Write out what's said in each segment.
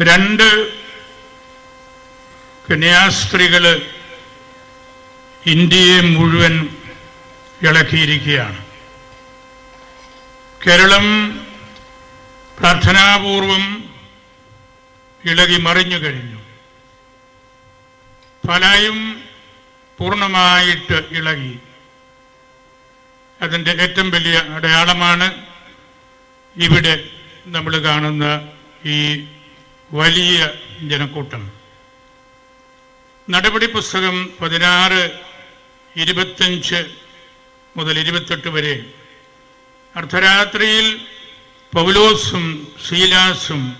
രണ്ട് കന്യാസ്ത്രീകൾ ഇന്ത്യയെ മുഴുവൻ ഇളക്കിയിരിക്കുകയാണ്. കേരളം പ്രാർത്ഥനാപൂർവം ഇളകി മറിഞ്ഞു കഴിഞ്ഞു. പലയും പൂർണമായിട്ട് ഇളകി. അതിന്റെ ഏറ്റവും വലിയ അടയാളമാണ് ഇവിടെ നമ്മൾ കാണുന്ന ഈ വലിയ ജനക്കൂട്ടം. നടപടി പുസ്തകം പതിനാറ് ഇരുപത്തഞ്ച് മുതൽ ഇരുപത്തെട്ട് വരെ. അർദ്ധരാത്രിയിൽ പൗലോസും ശീലാസും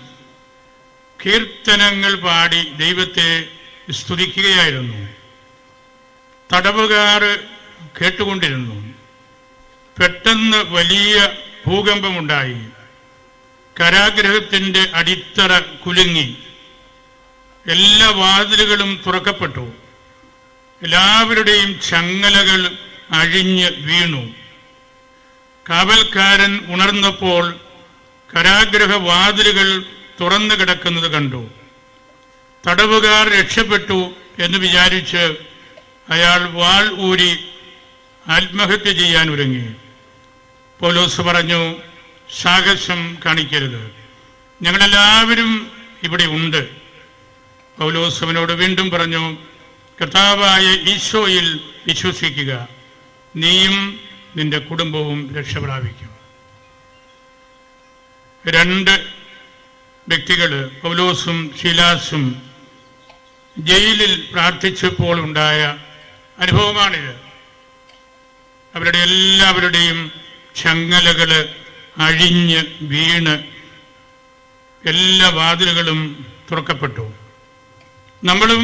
കീർത്തനങ്ങൾ പാടി ദൈവത്തെ സ്തുതിക്കുകയായിരുന്നു. തടവുകാർ കേട്ടുകൊണ്ടിരുന്നു. പെട്ടെന്ന് വലിയ ഭൂകമ്പമുണ്ടായി. കരാഗ്രഹത്തിന്റെ അടിത്തറ കുലുങ്ങി. എല്ലാ വാതിലുകളും തുറക്കപ്പെട്ടു. എല്ലാവരുടെയും ചങ്ങലകൾ അഴിഞ്ഞ് വീണു. കാവൽക്കാരൻ ഉണർന്നപ്പോൾ കരാഗ്രഹ വാതിലുകൾ തുറന്നു കിടക്കുന്നത് കണ്ടു. തടവുകാർ രക്ഷപ്പെട്ടു എന്ന് വിചാരിച്ച് അയാൾ വാൾ ഊരി ആത്മഹത്യ ചെയ്യാൻ ഒരുങ്ങി. പോലീസ് പറഞ്ഞു സാഹസം കാണിക്കരുത്. ഞങ്ങളെല്ലാവരും ഇവിടെ ഉണ്ട്. പൗലോസവനോട് വീണ്ടും പറഞ്ഞു കർത്താവായ ഈശോയിൽ വിശ്വസിക്കുക. നീയും നിന്റെ കുടുംബവും രക്ഷപ്രാപിക്കും. രണ്ട് വ്യക്തികൾ പൗലോസും ശീലാസും ജയിലിൽ പ്രാർത്ഥിച്ചപ്പോൾ ഉണ്ടായ അനുഭവമാണിത്. അവരുടെ എല്ലാവരുടെയും ചങ്ങലകൾ അഴിഞ്ഞ് വീണ് എല്ലാ വാതിലുകളും തുറക്കപ്പെട്ടു. നമ്മളും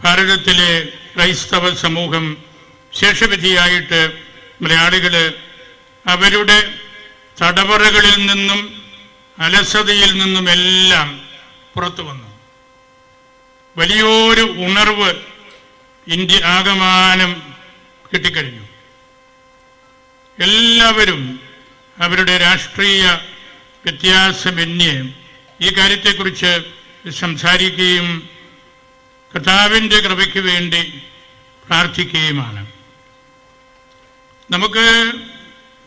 ഭാരതത്തിലെ ക്രൈസ്തവ സമൂഹം ശേഷവിധിയായിട്ട് മലയാളികൾ അവരുടെ തടവറകളിൽ നിന്നും അലസതയിൽ നിന്നുമെല്ലാം പുറത്തു വന്നു. വലിയൊരു ഉണർവ് ഇന്ത്യ ആകമാനം കിട്ടിക്കഴിഞ്ഞു. എല്ലാവരും അവരുടെ രാഷ്ട്രീയ വ്യത്യാസമന്യേ ഈ കാര്യത്തെക്കുറിച്ച് സംസാരിക്കുകയും കർത്താവിന്റെ കൃപയ്ക്ക് വേണ്ടി പ്രാർത്ഥിക്കുകയുമാണ്. നമുക്ക്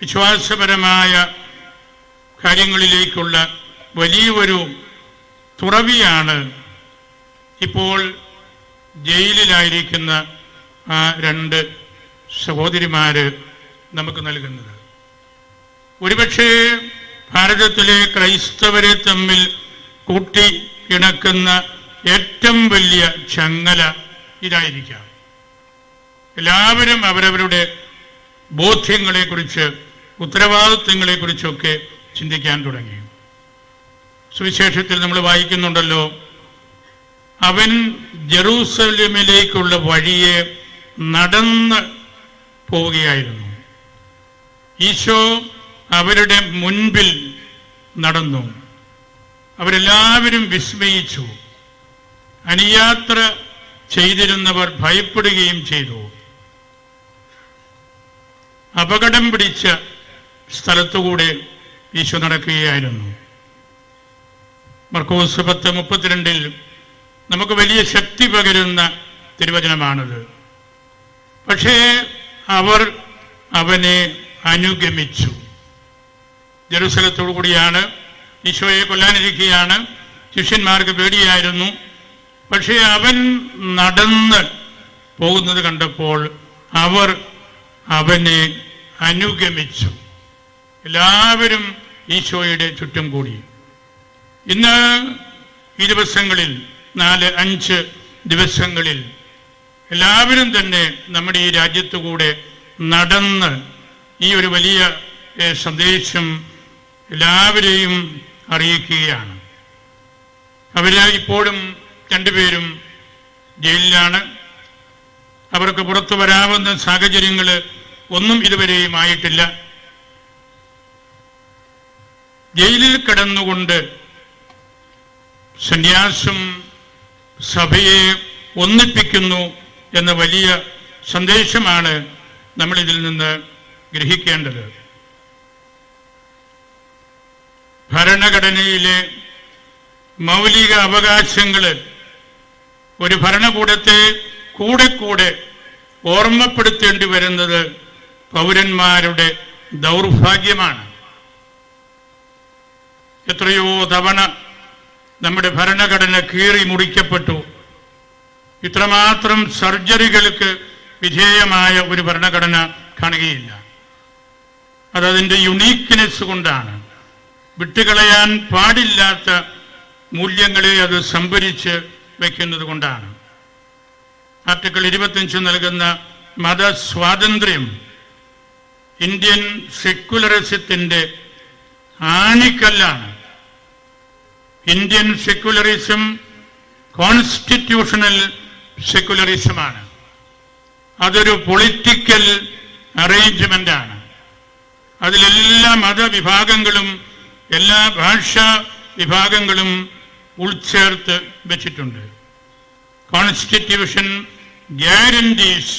വിശ്വാസപരമായ കാര്യങ്ങളിലേക്കുള്ള വലിയൊരു തുറവിയാണ് ഇപ്പോൾ ജയിലിലായിരിക്കുന്ന ആ രണ്ട് സഹോദരിമാർ നമുക്ക് നൽകുന്നത്. ഒരുപക്ഷെ ഭാരതത്തിലെ ക്രൈസ്തവരെ തമ്മിൽ കൂട്ടി ഇണക്കുന്ന ഏറ്റവും വലിയ ചങ്ങല ഇതായിരിക്കാം. എല്ലാവരും അവരവരുടെ ബോധ്യങ്ങളെക്കുറിച്ച് ഉത്തരവാദിത്വങ്ങളെക്കുറിച്ചൊക്കെ ചിന്തിക്കാൻ തുടങ്ങി. സുവിശേഷത്തിൽ നമ്മൾ വായിക്കുന്നുണ്ടല്ലോ അവൻ ജെറൂസലേമിലേക്കുള്ള വഴിയെ നടന്ന് പോവുകയായിരുന്നു. ഈശോ അവരുടെ മുൻപിൽ നടന്നു. അവരെല്ലാവരും വിസ്മയിച്ചു. അനുയാത്ര ചെയ്തിരുന്നവർ ഭയപ്പെടുകയും ചെയ്തു. അപകടം പിടിച്ച സ്ഥലത്തുകൂടെ ഈശോ നടക്കുകയായിരുന്നു. മർക്കോസ് പത്ത് മുപ്പത്തിരണ്ടിൽ നമുക്ക് വലിയ ശക്തി പകരുന്ന തിരുവചനമാണത്. പക്ഷേ അവർ അവനെ അനുഗമിച്ചു. ജെറുസലത്തോടു കൂടിയാണ്. ഈശോയെ കൊല്ലാനിരിക്കുകയാണ്. ശിഷ്യന്മാർക്ക് പേടിയായിരുന്നു. പക്ഷേ അവൻ നടന്ന് പോകുന്നത് കണ്ടപ്പോൾ അവർ അവനെ അനുഗമിച്ചു. എല്ലാവരും ഈശോയുടെ ചുറ്റും കൂടി. ഇന്ന് ഈ ദിവസങ്ങളിൽ നാല് അഞ്ച് ദിവസങ്ങളിൽ എല്ലാവരും തന്നെ നമ്മുടെ ഈ രാജ്യത്തു കൂടെ നടന്ന് ഈ ഒരു വലിയ സന്ദേശം എല്ലാവരെയും അറിയിക്കുകയാണ്. അവർ ഇപ്പോഴും രണ്ടുപേരും ജയിലിലാണ്. അവർക്ക് പുറത്തു വരാവുന്ന സാഹചര്യങ്ങൾ ഒന്നും ഇതുവരെയും ആയിട്ടില്ല. ജയിലിൽ കിടന്നുകൊണ്ട് സന്യാസം സഭയെ ഒന്നിപ്പിക്കുന്നു എന്ന വലിയ സന്ദേശമാണ് നമ്മളിതിൽ നിന്ന് ഗ്രഹിക്കേണ്ടത്. ഭരണഘടനയിലെ മൗലിക അവകാശങ്ങൾ ഒരു ഭരണകൂടത്തെ കൂടെ കൂടെ ഓർമ്മപ്പെടുത്തേണ്ടി വരുന്നത് പൗരന്മാരുടെ ദൗർഭാഗ്യമാണ്. എത്രയോ തവണ നമ്മുടെ ഭരണഘടന കീറി മുറിക്കപ്പെട്ടു. ഇത്രമാത്രം സർജറികൾക്ക് വിധേയമായ ഒരു ഭരണഘടന കാണുകയില്ല. അതതിന്റെ യുണീക്ക്നെസ് കൊണ്ടാണ്. വിട്ടുകളയാൻ പാടില്ലാത്ത മൂല്യങ്ങളെ അത് സംഭരിച്ച് വയ്ക്കുന്നത് കൊണ്ടാണ്. ആർട്ടിക്കിൾ ഇരുപത്തിയഞ്ച് നൽകുന്ന മതസ്വാതന്ത്ര്യം ഇന്ത്യൻ സെക്യുലറിസത്തിന്റെ ആണിക്കല്ലാണ്. ഇന്ത്യൻ സെക്യുലറിസം കോൺസ്റ്റിറ്റ്യൂഷണൽ സെക്യുലറിസമാണ്. അതൊരു പൊളിറ്റിക്കൽ അറേഞ്ച്മെന്റാണ് അതിലെല്ലാ മതവിഭാഗങ്ങളും എല്ലാ ഭാഷാ വിഭാഗങ്ങളും ഉൾച്ചേർത്ത് വെച്ചിട്ടുണ്ട് constitution guarantees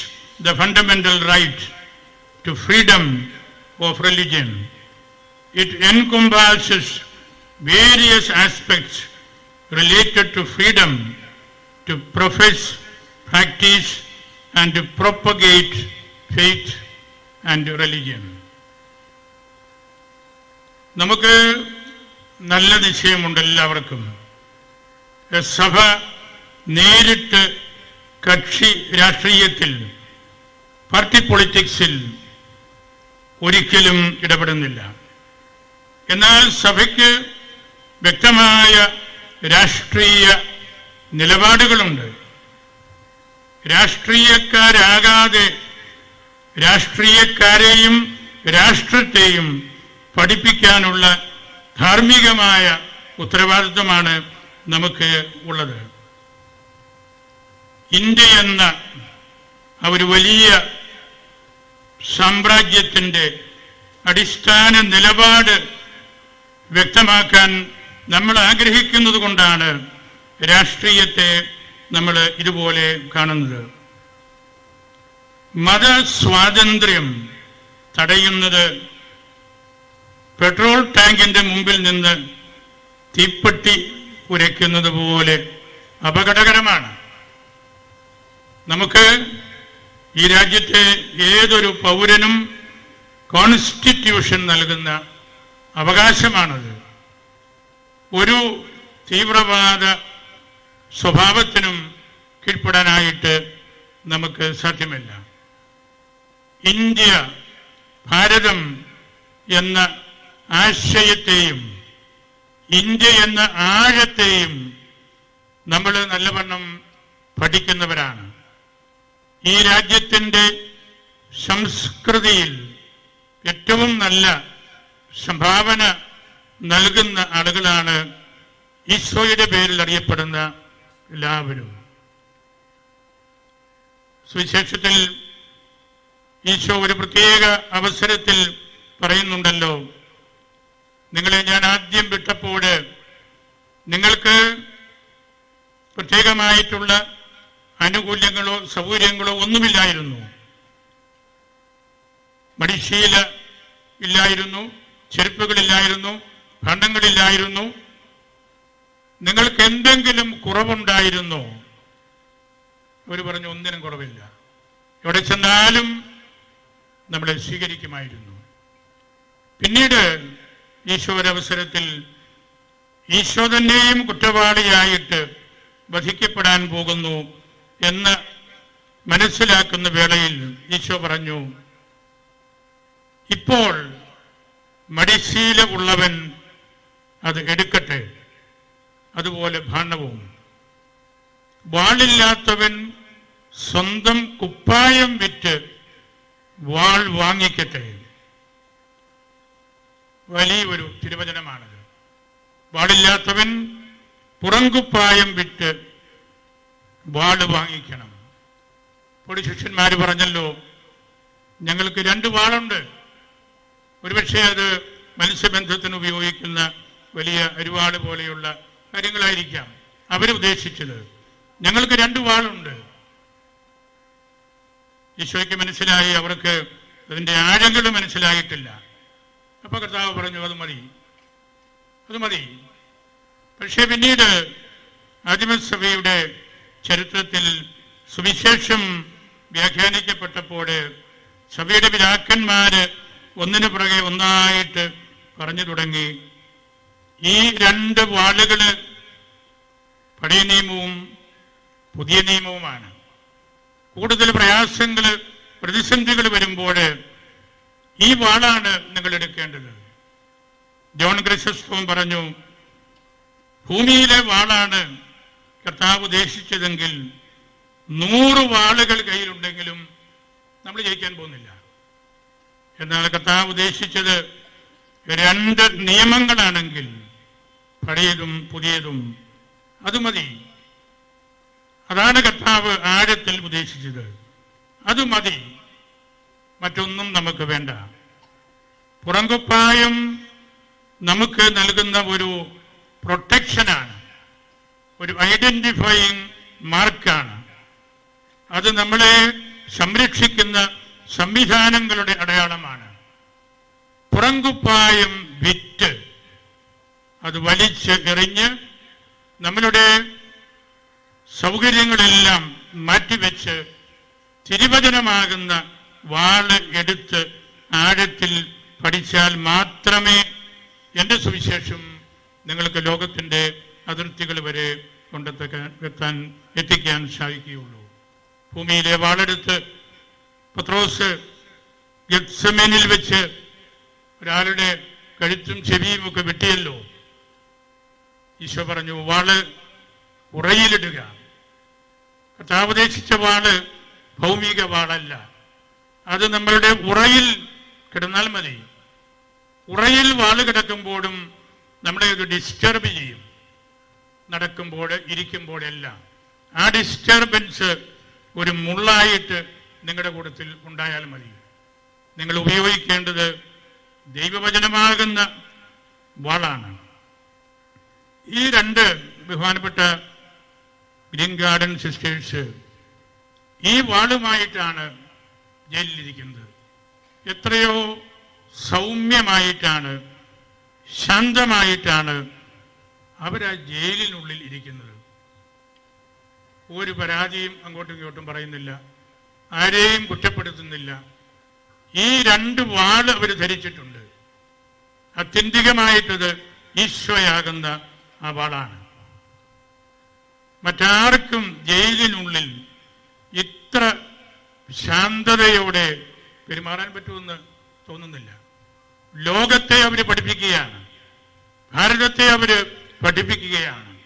the fundamental right to freedom of religion it encompasses various aspects related to freedom to profess, practice, and to propagate faith and religion. നമുക്ക് നല്ല നിശ്ചയമുണ്ട് എല്ലാവർക്കും. സഭ നേരിട്ട് കക്ഷി രാഷ്ട്രീയത്തിൽ പാർട്ടി പൊളിറ്റിക്സിൽ ഒരിക്കലും ഇടപെടുന്നില്ല. എന്നാൽ സഭയ്ക്ക് വ്യക്തമായ രാഷ്ട്രീയ നിലപാടുകളുണ്ട്. രാഷ്ട്രീയക്കാരാകാതെ രാഷ്ട്രീയക്കാരെയും രാഷ്ട്രത്തെയും പഠിപ്പിക്കാനുള്ള ധാർമ്മികമായ ഉത്തരവാദിത്വമാണ് നമുക്ക് ഉള്ളത്. ഇന്ത്യ എന്ന ഒരു വലിയ സാമ്രാജ്യത്തിന്റെ അടിസ്ഥാന നിലപാട് വ്യക്തമാക്കാൻ നമ്മൾ ആഗ്രഹിക്കുന്നത് കൊണ്ടാണ് രാഷ്ട്രീയത്തെ നമ്മൾ ഇതുപോലെ കാണുന്നത്. മതസ്വാതന്ത്ര്യം തടയുന്നത് പെട്രോൾ ടാങ്കിന്റെ മുമ്പിൽ നിന്ന് തീപ്പെട്ടി ഉരയ്ക്കുന്നത് പോലെ അപകടകരമാണ്. നമുക്ക് ഈ രാജ്യത്തെ ഏതൊരു പൗരനും കോൺസ്റ്റിറ്റ്യൂഷൻ നൽകുന്ന അവകാശമാണത്. ഒരു തീവ്രവാദ സ്വഭാവത്തിനും കീഴ്പ്പെടാനായിട്ട് നമുക്ക് സാധ്യമല്ല. ഇന്ത്യ ഭാരതം എന്ന ആശയത്തെയും ഇന്ത്യ എന്ന ആഴത്തെയും നമ്മൾ നല്ലവണ്ണം പഠിക്കുന്നവരാണ്. ഈ രാജ്യത്തിന്റെ സംസ്കൃതിയിൽ ഏറ്റവും നല്ല സംഭാവന നൽകുന്ന ആളുകളാണ് ഈശോയുടെ പേരിൽ അറിയപ്പെടുന്ന എല്ലാവരും. സുവിശേഷത്തിൽ ഈശോ ഒരു പ്രത്യേക അവസരത്തിൽ പറയുന്നുണ്ടല്ലോ നിങ്ങളെ ഞാൻ ആദ്യം വിട്ടപ്പോൾ നിങ്ങൾക്ക് പ്രത്യേകമായിട്ടുള്ള ആനുകൂല്യങ്ങളോ സൗകര്യങ്ങളോ ഒന്നുമില്ലായിരുന്നു. മടിശീല ഇല്ലായിരുന്നു ചെരുപ്പുകളില്ലായിരുന്നു ഭണ്ഡങ്ങളില്ലായിരുന്നു നിങ്ങൾക്ക് എന്തെങ്കിലും കുറവുണ്ടായിരുന്നു? അവർ പറഞ്ഞു ഒന്നിനും കുറവില്ല. എവിടെ ചെന്നാലും നമ്മളെ സ്വീകരിക്കുമായിരുന്നു. പിന്നീട് ഈശോ ഒരവസരത്തിൽ ഈശോ തന്നെയും കുറ്റവാളിയായിട്ട് വധിക്കപ്പെടാൻ പോകുന്നു എന്ന് മനസ്സിലാക്കുന്ന വേളയിൽ ഈശോ പറഞ്ഞു ഇപ്പോൾ മടിശീല ഉള്ളവൻ അത് എടുക്കട്ടെ അതുപോലെ ഭാണ്ഡവും. വാളില്ലാത്തവൻ സ്വന്തം കുപ്പായം വിറ്റ് വാൾ വാങ്ങിക്കട്ടെ. വലിയൊരു തിരുവചനമാണത്. വാളില്ലാത്തവൻ പുറങ്കുപ്പായം വിട്ട് വാൾ വാങ്ങിക്കണം. പൊടി ശിഷ്യന്മാർ പറഞ്ഞല്ലോ ഞങ്ങൾക്ക് രണ്ട് വാളുണ്ട്. ഒരുപക്ഷെ അത് മത്സ്യബന്ധത്തിന് ഉപയോഗിക്കുന്ന വലിയ അരുവാൾ പോലെയുള്ള കാര്യങ്ങളായിരിക്കാം അവരുദ്ദേശിച്ചത് ഞങ്ങൾക്ക് രണ്ട് വാളുണ്ട്. ഈശോയ്ക്ക് മനസ്സിലായി അവർക്ക് അതിന്റെ ആഴങ്ങൾ മനസ്സിലായിട്ടില്ല. അപ്പൊ കർത്താവ് പറഞ്ഞു അത് മതി. അത് മതി. പക്ഷേ പിന്നീട് ആദിമസഭയുടെ ചരിത്രത്തിൽ സുവിശേഷം വ്യാഖ്യാനിക്കപ്പെട്ടപ്പോൾ സഭയുടെ പിതാക്കന്മാര് ഒന്നിനു പുറകെ ഒന്നായിട്ട് പറഞ്ഞു തുടങ്ങി. ഈ രണ്ട് വാളുകൾ പഴയ നിയമവും പുതിയ നിയമവുമാണ്. കൂടുതൽ പ്രയാസങ്ങൾ പ്രതിസന്ധികൾ വരുമ്പോൾ ഈ വാളാണ് നിങ്ങൾ എടുക്കേണ്ടത്. ജോൺ ഗ്രശസ്തവും പറഞ്ഞു ഭൂമിയിലെ വാളാണ് കർത്താവ് ഉദ്ദേശിച്ചതെങ്കിൽ നൂറ് വാളുകൾ കയ്യിലുണ്ടെങ്കിലും നമ്മൾ ജയിക്കാൻ പോകുന്നില്ല. എന്നാൽ കർത്താവ് ഉദ്ദേശിച്ചത് രണ്ട് നിയമങ്ങളാണെങ്കിൽ പഴയതും പുതിയതും അത് മതി. അതാണ് കർത്താവ് ആഴത്തിൽ ഉദ്ദേശിച്ചത്. അത് മതി. മറ്റൊന്നും നമുക്ക് വേണ്ട. പുറങ്കുപ്പായം നമുക്ക് നൽകുന്ന ഒരു പ്രൊട്ടക്ഷനാണ്. ഒരു ഐഡന്റിഫയിങ് മാർക്കാണ്. അത് നമ്മളെ സംരക്ഷിക്കുന്ന സംവിധാനങ്ങളുടെ അടയാളമാണ്. പുറങ്കുപ്പായം വിറ്റ് അത് വലിച്ച് എറിഞ്ഞ് നമ്മളുടെ സൗകര്യങ്ങളെല്ലാം മാറ്റിവെച്ച് തിരുവചനമാകുന്ന വാൾ ആഴത്തിൽ പഠിച്ചാൽ മാത്രമേ എന്റെ സുവിശേഷം നിങ്ങൾക്ക് ലോകത്തിന്റെ അതിർത്തികൾ വരെ കൊണ്ടെത്താൻ എത്തിക്കാൻ സാധിക്കുകയുള്ളൂ. ഭൂമിയിലെ വാളെടുത്ത് പത്രോസ് ഗത്സമേനിൽ വെച്ച് ഒരാളുടെ കഴുത്തും ചെവിയും ഒക്കെ വെട്ടിയല്ലോ. ഈശോ പറഞ്ഞു വാൾ ഉറയിലിടുക. കഥാപദേശിച്ച വാൾ ഭൗമിക വാളല്ല. അത് നമ്മളുടെ ഉറയിൽ കിടന്നാൽ മതി. ഉറയിൽ വാൾ കിടക്കുമ്പോഴും നമ്മളെ ഡിസ്റ്റർബ് ചെയ്യും. നടക്കുമ്പോൾ ഇരിക്കുമ്പോഴെല്ലാം ആ ഡിസ്റ്റർബൻസ് ഒരു മുള്ളായിട്ട് നിങ്ങളുടെ കൂട്ടത്തിൽ ഉണ്ടായാൽ മതി. നിങ്ങൾ ഉപയോഗിക്കേണ്ടത് ദൈവവചനമാകുന്ന വാളാണ്. ഈ രണ്ട് ബഹുമാനപ്പെട്ട ഗ്രീൻ ഗാർഡൻ സിസ്റ്റേഴ്സ് ഈ വാളുമായിട്ടാണ് ജയിലിലിരിക്കുന്നത്. എത്രയോ സൗമ്യമായിട്ടാണ് ശാന്തമായിട്ടാണ് അവരാ ജയിലിനുള്ളിൽ ഇരിക്കുന്നത്. ഒരു പരാതിയും അങ്ങോട്ടും ഇങ്ങോട്ടും പറയുന്നില്ല. ആരെയും കുറ്റപ്പെടുത്തുന്നില്ല. ഈ രണ്ട് വാൾ അവർ ധരിച്ചിട്ടുണ്ട്. അത്യന്തികമായിട്ടത് ഈശോയാകുന്ന ആ വാളാണ്. മറ്റാർക്കും ജയിലിനുള്ളിൽ ഇത്ര ശാന്തതയോടെ പെരുമാറാൻ പറ്റുമെന്ന് തോന്നുന്നില്ല. ലോകത്തെ അവർ പഠിപ്പിക്കുകയാണ്. ഭാരതത്തെ അവർ പഠിപ്പിക്കുകയാണ്.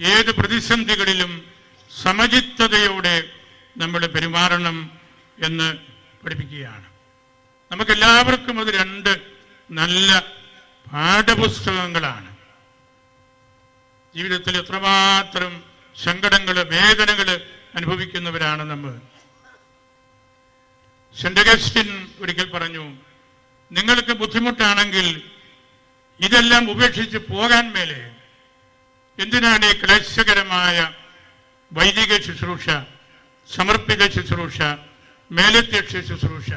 ഏത് പ്രതിസന്ധികളിലും സമചിത്തതയോടെ നമ്മൾ പെരുമാറണം എന്ന് പഠിപ്പിക്കുകയാണ്. നമുക്കെല്ലാവർക്കും അത് രണ്ട് നല്ല പാഠപുസ്തകങ്ങളാണ്. ജീവിതത്തിൽ എത്രമാത്രം സങ്കടങ്ങൾ വേദനകൾ അനുഭവിക്കുന്നവരാണ് നമ്മൾ സെന്റ് അഗസ്റ്റിൻ ഒരിക്കൽ പറഞ്ഞു നിങ്ങൾക്ക് ബുദ്ധിമുട്ടാണെങ്കിൽ ഇതെല്ലാം ഉപേക്ഷിച്ച് പോകാൻ മേലെ. എന്തിനാണ് ഈ ക്ലേശകരമായ വൈദിക ശുശ്രൂഷ സമർപ്പിത ശുശ്രൂഷ മേലധ്യക്ഷ ശുശ്രൂഷ?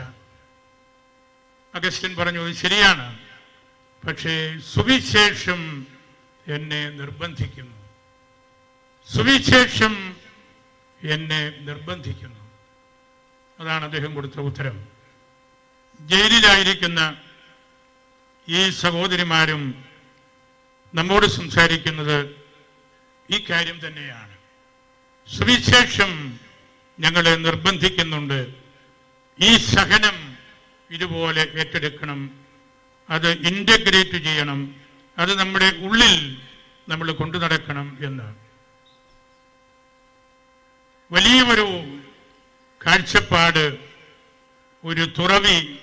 അഗസ്റ്റിൻ പറഞ്ഞു ഇത് ശരിയാണ്. പക്ഷേ സുവിശേഷം എന്നെ നിർബന്ധിക്കുന്നു. സുവിശേഷം എന്നെ നിർബന്ധിക്കുന്നു. അതാണ് അദ്ദേഹം കൊടുത്ത ഉത്തരം. ജയിലിലായിരിക്കുന്ന ഈ സഹോദരിമാരും നമ്മോട് സംസാരിക്കുന്നത് ഈ കാര്യം തന്നെയാണ്. സുവിശേഷം ഞങ്ങളെ നിർബന്ധിക്കുന്നുണ്ട്. ഈ സഹനം ഇതുപോലെ ഏറ്റെടുക്കണം. അത് ഇന്റഗ്രേറ്റ് ചെയ്യണം. അത് നമ്മുടെ ഉള്ളിൽ നമ്മൾ കൊണ്ടു നടക്കണം എന്ന്. വലിയ ഒരു കാഴ്ചപ്പാട് ഒരു തുറവി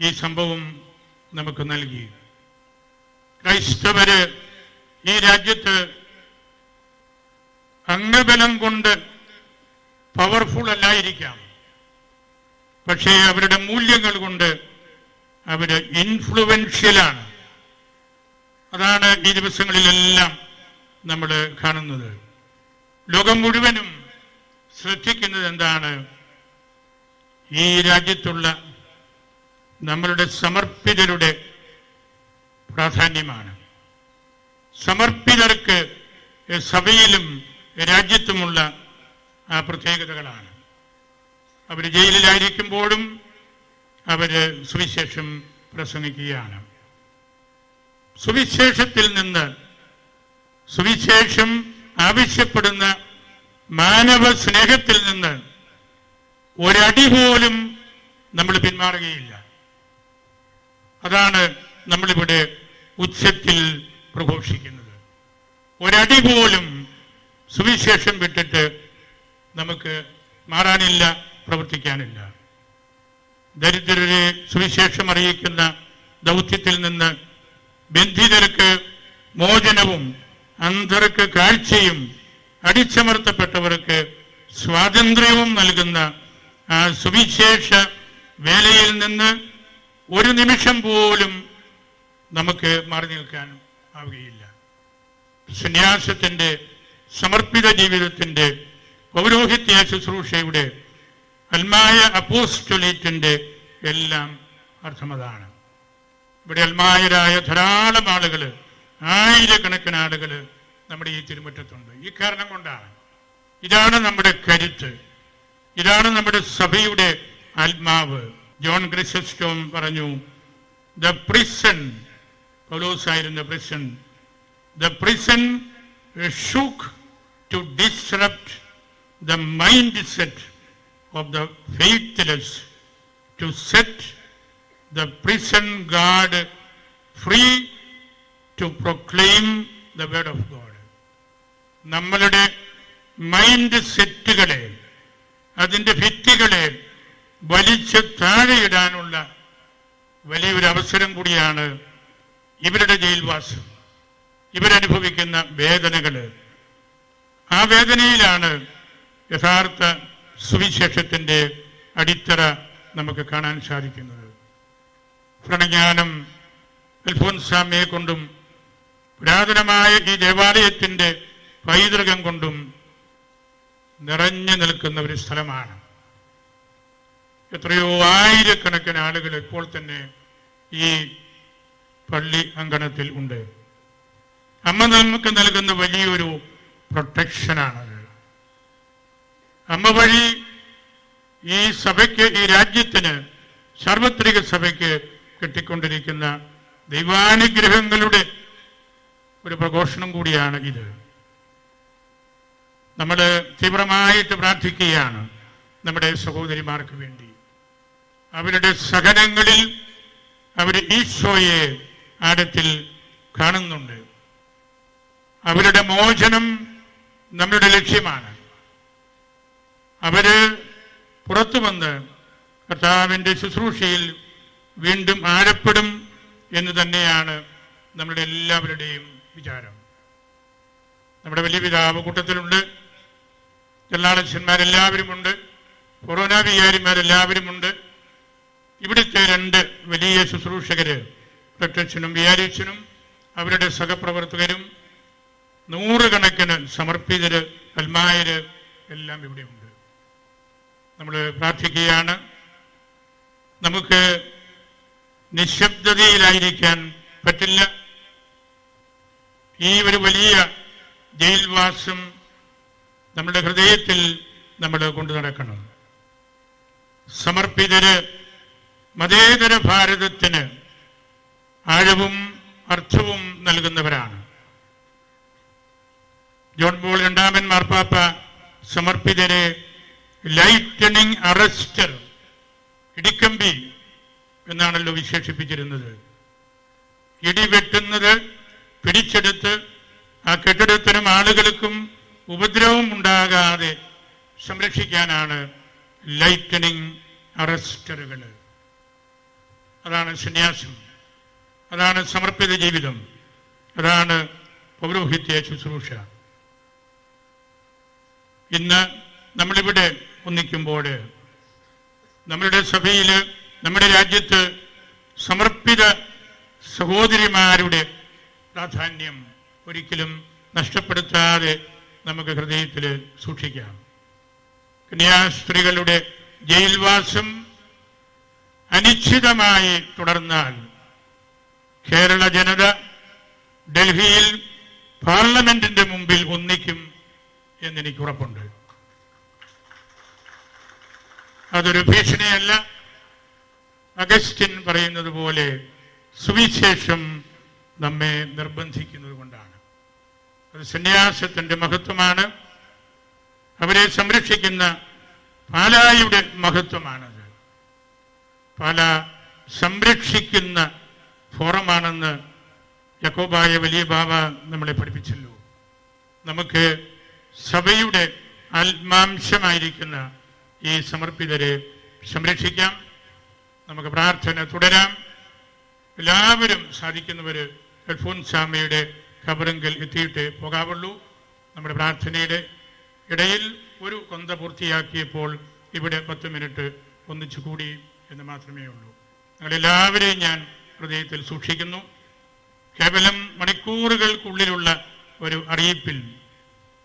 ഈ സംഭവം നമുക്ക് നൽകി. ക്രൈസ്തവര് ഈ രാജ്യത്ത് അംഗബലം കൊണ്ട് പവർഫുൾ അല്ലായിരിക്കാം. പക്ഷേ അവരുടെ മൂല്യങ്ങൾ കൊണ്ട് അവർ ഇൻഫ്ലുവൻഷ്യലാണ് അതാണ് ഈ ദിവസങ്ങളിലെല്ലാം നമ്മൾ കാണുന്നത്. ലോകം മുഴുവനും ശ്രദ്ധിക്കുന്നത് എന്താണ് ഈ രാജ്യത്തുള്ള നമ്മളുടെ സമർപ്പിതരുടെ പ്രാധാന്യമാണ്. സമർപ്പിതർക്ക് സഭയിലും രാജ്യത്തുമുള്ള പ്രത്യേകതകളാണ്. അവർ ജയിലിലായിരിക്കുമ്പോഴും അവർ സുവിശേഷം പ്രസംഗിക്കുകയാണ്. സുവിശേഷത്തിൽ നിന്ന് സുവിശേഷം ആവശ്യപ്പെടുന്ന മാനവ സ്നേഹത്തിൽ നിന്ന് ഒരടി പോലും നമ്മൾ പിന്മാറുകയില്ല. അതാണ് നമ്മളിവിടെ ഉച്ചത്തിൽ പ്രഘോഷിക്കുന്നത്. ഒരടി പോലും സുവിശേഷം വിട്ടിട്ട് നമുക്ക് മാറാനില്ല പ്രവർത്തിക്കാനില്ല. ദരിദ്രരെ സുവിശേഷം അറിയിക്കുന്ന ദൗത്യത്തിൽ നിന്ന് ബന്ധിതർക്ക് മോചനവും അന്ധർക്ക് കാഴ്ചയും അടിച്ചമർത്തപ്പെട്ടവർക്ക് സ്വാതന്ത്ര്യവും നൽകുന്ന ആ സുവിശേഷ വേലയിൽ നിന്ന് ഒരു നിമിഷം പോലും നമുക്ക് മാറി നിൽക്കാൻ ആവുകയില്ല. സന്യാസത്തിന്റെ സമർപ്പിത ജീവിതത്തിന്റെ പൗരോഹിത്യ ശുശ്രൂഷയുടെ അൽമായ അപ്പോസ്റ്റൊലീറ്റിന്റെ എല്ലാം അർത്ഥമതാണ്. ഇവിടെ അൽമായരായ ധാരാളം ആളുകൾ ആയിരക്കണക്കിന് ആളുകൾ നമ്മുടെ ഈ തിരുമുറ്റത്തുണ്ട്. ഈ കാരണം കൊണ്ടാണ്. ഇതാണ് നമ്മുടെ കരുത്ത്. ഇതാണ് നമ്മുടെ സഭയുടെ ആത്മാവ്. ജോൺ ക്രിസസ്റ്റോം പറഞ്ഞു the prison പൗലോസായിരുന്ന prison the prison shook to disrupt the mindset of the faithless to set the prison guard free to proclaim the word of God. നമ്മളുടെ മൈൻഡ് സെറ്റുകളെ അതിന്റെ ഭിത്തികളെ വലിച്ച് താഴെയിടാനുള്ള വലിയൊരു അവസരം കൂടിയാണ് ഇവരുടെ ജയിൽവാസം. ഇവരനുഭവിക്കുന്ന വേദനകൾ ആ വേദനയിലാണ് യഥാർത്ഥ സുവിശേഷത്തിന്റെ അടിത്തറ നമുക്ക് കാണാൻ സാധിക്കുന്നത്. പ്രണജ്ഞാനം അൽഫോൻസാമിയെ കൊണ്ടും പുരാതനമായ ഈ ദേവാലയത്തിന്റെ പൈതൃകം കൊണ്ടും നിറഞ്ഞു നിൽക്കുന്ന ഒരു സ്ഥലമാണ്. എത്രയോ ആയിരക്കണക്കിന് ആളുകൾ ഇപ്പോൾ തന്നെ ഈ പള്ളി അങ്കണത്തിൽ ഉണ്ട്. അമ്മ നമുക്ക് നൽകുന്ന വലിയൊരു പ്രൊട്ടക്ഷനാണത്. അമ്മ വഴി ഈ സഭയ്ക്ക് ഈ രാജ്യത്തിന് സാർവത്രിക സഭയ്ക്ക് കിട്ടിക്കൊണ്ടിരിക്കുന്ന ദൈവാനുഗ്രഹങ്ങളുടെ ഒരു പ്രഘോഷണം കൂടിയാണ് ഇത്. നമ്മൾ തീവ്രമായിട്ട് പ്രാർത്ഥിക്കുകയാണ് നമ്മുടെ സഹോദരിമാർക്ക് വേണ്ടി. അവരുടെ സഹനങ്ങളിൽ അവർ ഈശോയെ ആഴത്തിൽ കാണുന്നുണ്ട്. അവരുടെ മോചനം നമ്മുടെ ലക്ഷ്യമാണ്. അവർ പുറത്തു വന്ന് കർത്താവിന്റെ ശുശ്രൂഷയിൽ വീണ്ടും ആഴപ്പെടും എന്ന് തന്നെയാണ് നമ്മുടെ എല്ലാവരുടെയും വിചാരം. നമ്മുടെ വലിയ പിതാവ് കൂട്ടത്തിലുണ്ട്. ചെല്ലാളച്ചന്മാരെല്ലാവരും ഉണ്ട് കൊറോന വികാരിമാരെല്ലാവരും ഉണ്ട് ഇവിടുത്തെ രണ്ട് വലിയ ശുശ്രൂഷകര് പ്രത്യക്ഷനും വിചാരിച്ചനും അവരുടെ സഹപ്രവർത്തകരും നൂറുകണക്കിന് സമർപ്പിതര് കൽമായര് എല്ലാം ഇവിടെയുണ്ട്. നമ്മൾ പ്രാർത്ഥിക്കുകയാണ്. നമുക്ക് നിശബ്ദതയിലായിരിക്കാൻ പറ്റില്ല. ഈ ഒരു വലിയ ജയിൽവാസം നമ്മുടെ ഹൃദയത്തിൽ നമ്മൾ കൊണ്ടു നടക്കണം. സമർപ്പിതര് മതേതര ഭാരതത്തിന് ആഴവും അർത്ഥവും നൽകുന്നവരാണ്. ജോൺ പോൾ രണ്ടാമൻ മാർപ്പാപ്പ സമർപ്പിതരെ ലൈറ്റനിങ് അറസ്റ്റർ ഇടിക്കമ്പി എന്നാണല്ലോ വിശേഷിപ്പിച്ചിരുന്നത്. ഇടിവെട്ടുന്നത് പിടിച്ചെടുത്ത് ആ കെട്ടിടത്തിനും ആളുകൾക്കും ഉപദ്രവം ഉണ്ടാകാതെ സംരക്ഷിക്കാനാണ് ലൈറ്റനിങ് അറസ്റ്ററുകൾ അതാണ് സന്യാസം. അതാണ് സമർപ്പിത ജീവിതം. അതാണ് പൗരോഹിത്യ ശുശ്രൂഷ. ഇന്ന് നമ്മളിവിടെ ഒന്നിക്കുമ്പോൾ നമ്മളുടെ സഭയിൽ നമ്മുടെ രാജ്യത്ത് സമർപ്പിത സഹോദരിമാരുടെ പ്രാധാന്യം ഒരിക്കലും നഷ്ടപ്പെടുത്താതെ നമുക്ക് ഹൃദയത്തിൽ സൂക്ഷിക്കാം. കന്യാസ്ത്രീകളുടെ ജയിൽവാസം അനിശ്ചിതമായി തുടർന്നാൽ കേരള ജനത ഡൽഹിയിൽ പാർലമെന്റിന്റെ മുമ്പിൽ ഒന്നിക്കും എന്നെനിക്ക് ഉറപ്പുണ്ട്. അതൊരു ഭീഷണിയല്ല. അഗസ്റ്റിൻ പറയുന്നത് പോലെ സുവിശേഷം നമ്മെ നിർബന്ധിക്കുന്നത് കൊണ്ടാണ് അത് മഹത്വമാണ്. അവരെ സംരക്ഷിക്കുന്ന പാലായുടെ മഹത്വമാണത്. പാല സംരക്ഷിക്കുന്ന ഫോറമാണെന്ന് യക്കോബായ വലിയ ബാബ നമ്മളെ പഠിപ്പിച്ചല്ലോ. നമുക്ക് സഭയുടെ ആത്മാംശമായിരിക്കുന്ന ഈ സമർപ്പിതരെ സംരക്ഷിക്കാം. നമുക്ക് പ്രാർത്ഥന തുടരാം. എല്ലാവരും സാധിക്കുന്നവര് അൽഫോൻസാമയുടെ ഖബറെങ്കിൽ എത്തിയിട്ട് പോകാവുള്ളൂ. നമ്മുടെ പ്രാർത്ഥനയുടെ ഇടയിൽ ഒരു കൊന്ത പൂർത്തിയാക്കിയപ്പോൾ ഇവിടെ പത്ത് മിനിറ്റ് ഒന്നിച്ചു കൂടി എന്ന് മാത്രമേ ഉള്ളൂ. നിങ്ങളെല്ലാവരെയും ഞാൻ ഹൃദയത്തിൽ സൂക്ഷിക്കുന്നു. കേവലം മണിക്കൂറുകൾക്കുള്ളിലുള്ള ഒരു അറിയിപ്പിൽ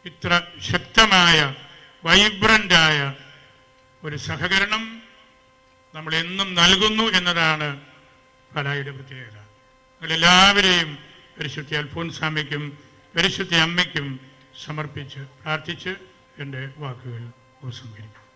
ഇത്ര ശക്തമായ വൈബ്രന്റായ ഒരു സഹകരണം നമ്മൾ എന്നും നൽകുന്നു എന്നതാണ് പലായുടെ പ്രത്യേകത. നിങ്ങളെല്ലാവരെയും പരിശുദ്ധി അൽഫോൻസാമയ്ക്കും പരിശുദ്ധി അമ്മയ്ക്കും സമർപ്പിച്ച് പ്രാർത്ഥിച്ച് എന്റെ വാക്കുകൾ ഉപസംഹരിക്കും.